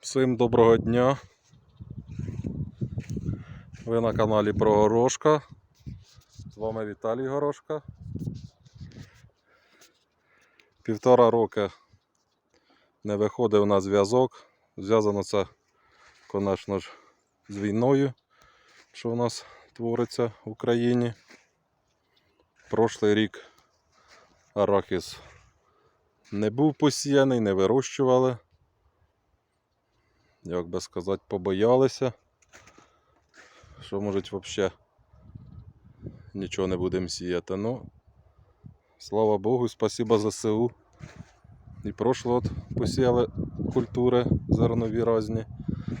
Всім доброго дня. Ви на каналі про Горошка. З вами Віталій Горошка. Півтора роки не виходив на зв'язок. Зв'язано це, звісно ж, з війною, що у нас твориться в Україні. Прошлий рік арахіс не був посіяний, не вирощували як би сказати, побоялися, що можуть взагалі нічого не будемо сіяти. Ну, слава Богу, спасіба ЗСУ. І прошло от посіяли культури зернові різні,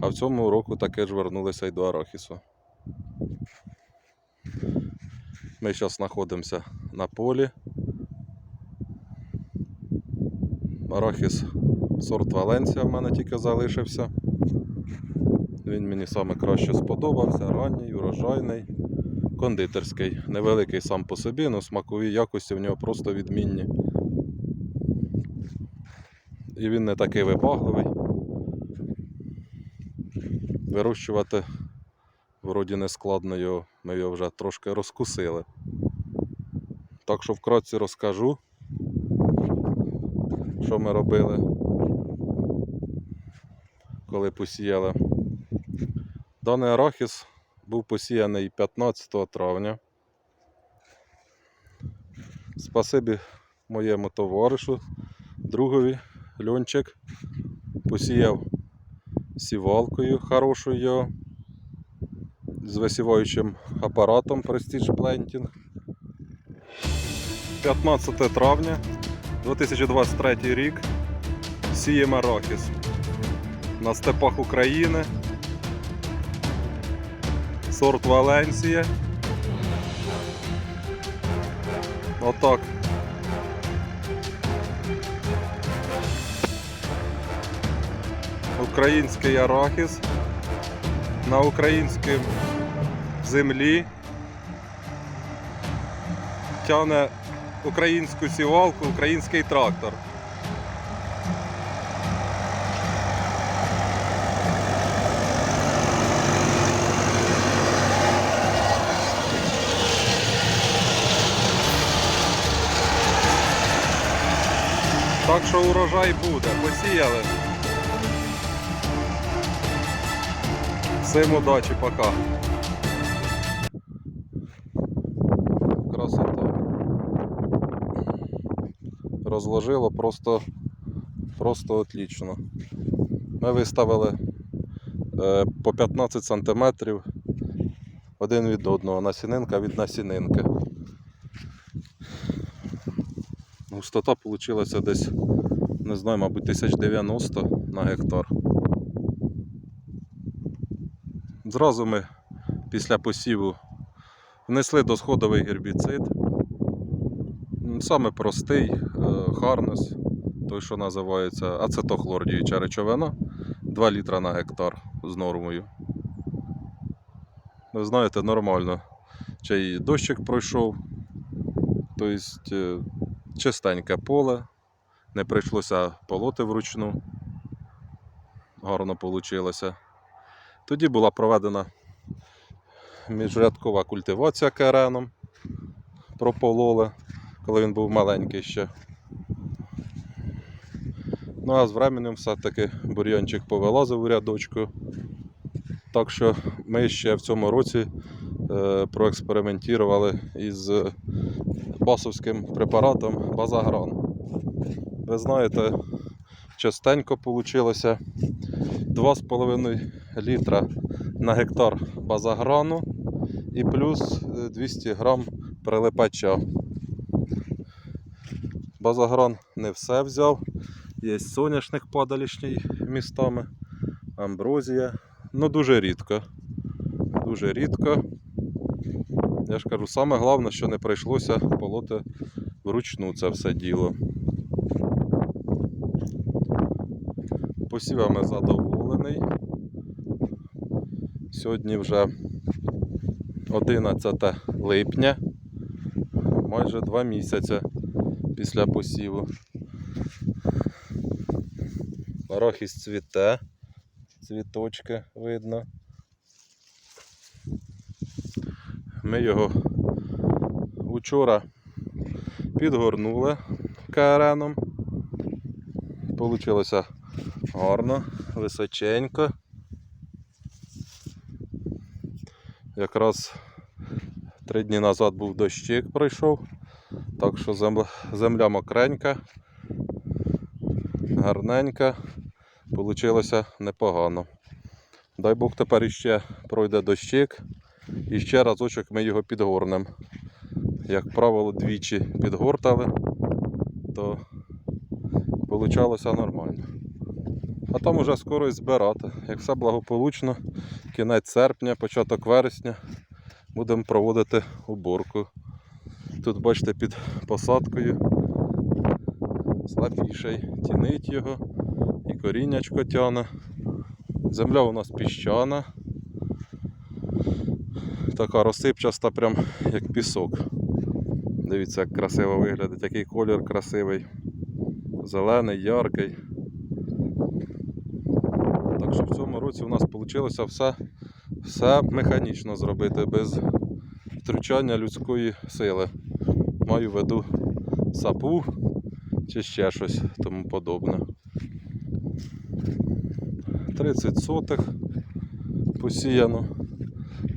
а в цьому року таке ж вернулися й до арахісу. Ми зараз знаходимося на полі. Арахіс сорт Валенсія в мене тільки залишився. Він мені саме краще сподобався, ранній, урожайний, кондитерський. Невеликий сам по собі, але смакові якості в нього просто відмінні. І він не такий вибагливий. Вирощувати вроді не складно його, ми його вже трошки розкусили. Так що вкратці розкажу, що ми робили, коли посіяли. Даний арахіс був посіяний 15 травня. Спасибі моєму товаришу, другові Льончик. Посіяв сівалкою хорошою з висіваючим апаратом Prestige Planting. 15 травня 2023 рік сіємо арахіс на степах України сорт Валенсія. Отак. Український арахіс на українській землі тягне українську сівалку, український трактор. Так що урожай буде, посіяли. Всім удачі, пока. Красота. Розложило просто, просто отлично. Ми виставили е, по 15 см один від одного, насінинка від насінинки. Густота вийшла десь, не знаю, мабуть, 1090 на гектар. Зразу ми після посіву внесли досходовий гербіцид. Саме простий Харнес, той, що називається ацетохлор діюча речовина, 2 літра на гектар з нормою. Ви знаєте, нормально. Й дощик пройшов. Тобто е, чистеньке поле, не прийшлося полоти вручну. Гарно вийшло. Тоді була проведена міжрядкова культивація кереном. Пропололи, коли він був маленький ще. Ну а з временем все-таки бур'янчик повилазив у рядочку. Так що ми ще в цьому році е, проекспериментували із басовським препаратом Базагран. Ви знаєте, частенько вийшло 2,5 літра на гектар базаграну і плюс е, 200 грам прилипача. Базагран не все взяв. Є соняшник падалішній містами, амброзія. Ну дуже рідко. Дуже рідко. Я ж кажу, саме головне, що не прийшлося полоти вручну це все діло. Посівами задоволений. Сьогодні вже 11 липня, майже 2 місяці після посіву. Арахіс цвіте, цвіточки видно. Ми його учора підгорнули КРНом. Получилося гарно, височенько. Якраз три дні назад був дощик пройшов, так що земля, земля мокренька, гарненька, получилося непогано. Дай Бог тепер іще пройде дощик і ще разочок ми його підгорнемо. Як правило, двічі підгортали, то получалося нормально. А там уже скоро і збирати. Як все благополучно, кінець серпня, початок вересня будемо проводити уборку. Тут, бачите, під посадкою слабіший тінить його і коріннячко тяне. Земля у нас піщана. Така розсипчаста, прям як пісок. Дивіться, як красиво виглядить, який колір красивий. Зелений, яркий. Так що в цьому році у нас вийшло все, все механічно зробити, без втручання людської сили. Маю в виду сапу чи ще щось тому подобне. 30 сотих посіяно.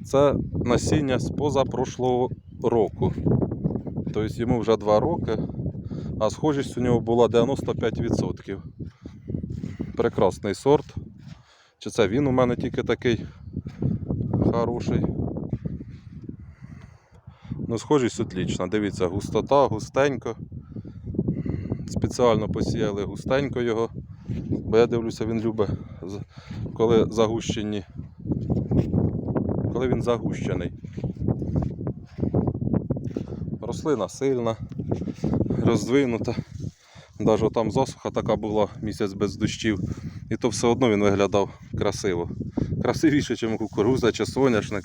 Це насіння з позапрошлого року. Тобто йому вже 2 роки, а схожість у нього була 95%. Прекрасний сорт. Чи це він у мене тільки такий хороший. Ну, схожість отлічна. Дивіться, густота, густенько. Спеціально посіяли густенько його, бо я дивлюся, він любить, коли загущені. Коли він загущений. Рослина сильна, роздвинута. Навіть там засуха така була місяць без дощів. І то все одно він виглядав красиво. Красивіше, ніж кукуруза чи соняшник.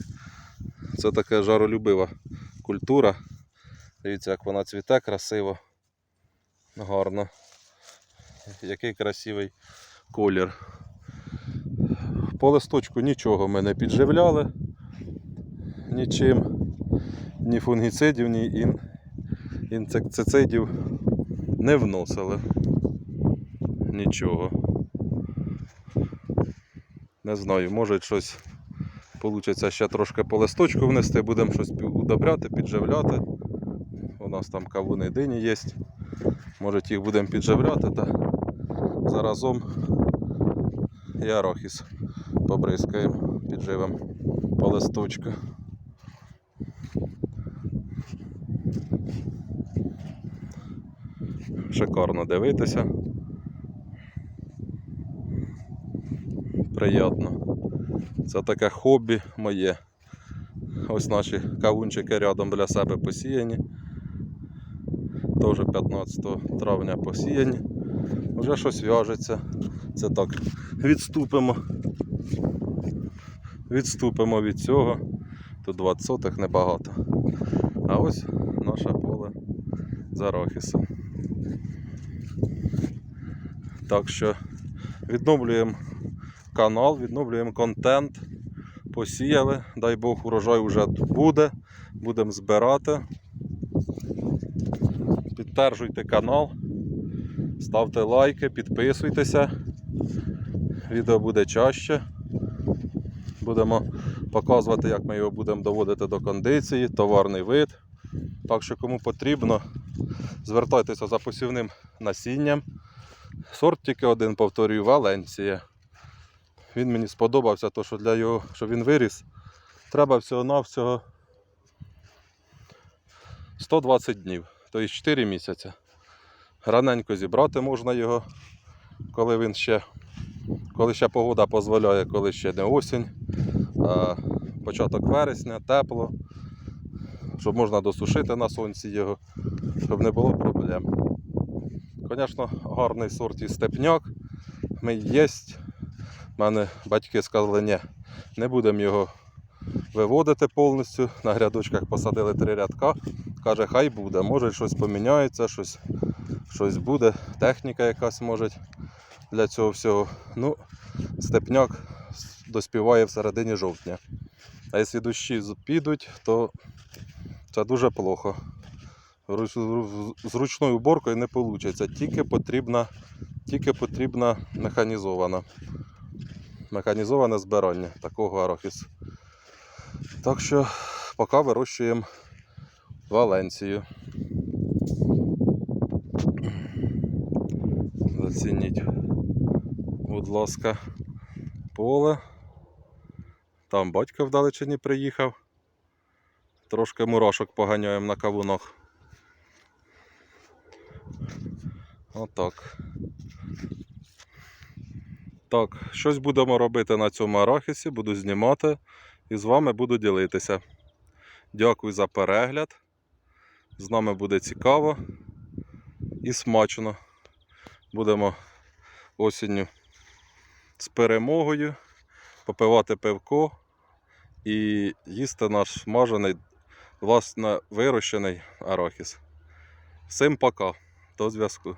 Це така жаролюбива культура. Дивіться, як вона цвіте красиво. Гарно. Який красивий колір. По листочку нічого ми не підживляли нічим. Ні фунгіцидів, ні ін... інсектицидів не вносили. Нічого. Не знаю, може щось вийде ще трошки по листочку внести, будемо щось удобряти, підживляти. У нас там кавуни дині є. Може їх будемо підживляти та заразом і арахіс побризкаємо, підживемо по листочку. Шикарно дивитися. Приємно. Це таке хобі моє. Ось наші кавунчики рядом біля себе посіяні. Теж 15 травня посіяні. Вже щось в'яжеться. Це так. Відступимо. Відступимо від цього. Тут 20 сотих небагато. А ось з арахісом. Так що відновлюємо канал, відновлюємо контент. Посіяли, дай Бог, урожай вже буде. Будемо збирати. Підтримуйте канал, ставте лайки, підписуйтеся. Відео буде чаще. Будемо показувати, як ми його будемо доводити до кондиції, товарний вид. Так що кому потрібно, звертайтеся за посівним насінням. Сорт тільки один, повторюю, Валенція. Він мені сподобався, то що для його, щоб він виріс, треба всього-навсього 120 днів, тобто 4 місяці. Раненько зібрати можна його, коли він ще, коли ще погода дозволяє, коли ще не осінь, а початок вересня, тепло, щоб можна досушити на сонці його, щоб не було проблем. Звісно, гарний сорт і степняк. Ми єсть. У мене батьки сказали, ні, не будемо його виводити повністю. На грядочках посадили три рядка. Каже, хай буде, може щось поміняється, щось, щось буде, техніка якась може для цього всього. Ну, степняк доспіває в середині жовтня. А якщо дощі підуть, то це дуже плохо. З ручною уборкою не вийде. Тільки потрібна, тільки потрібна механізована. Механізоване збирання такого арахісу. Так що поки вирощуємо Валенцію. Зацініть, будь ласка, поле. Там батько вдалечині приїхав. Трошки мурашок поганяємо на кавунах. Отак. Так, щось будемо робити на цьому арахісі, буду знімати і з вами буду ділитися. Дякую за перегляд. З нами буде цікаво і смачно. Будемо осінню з перемогою попивати пивко і їсти наш смажений, власне, вирощений арахіс. Всім пока. До зв'язку.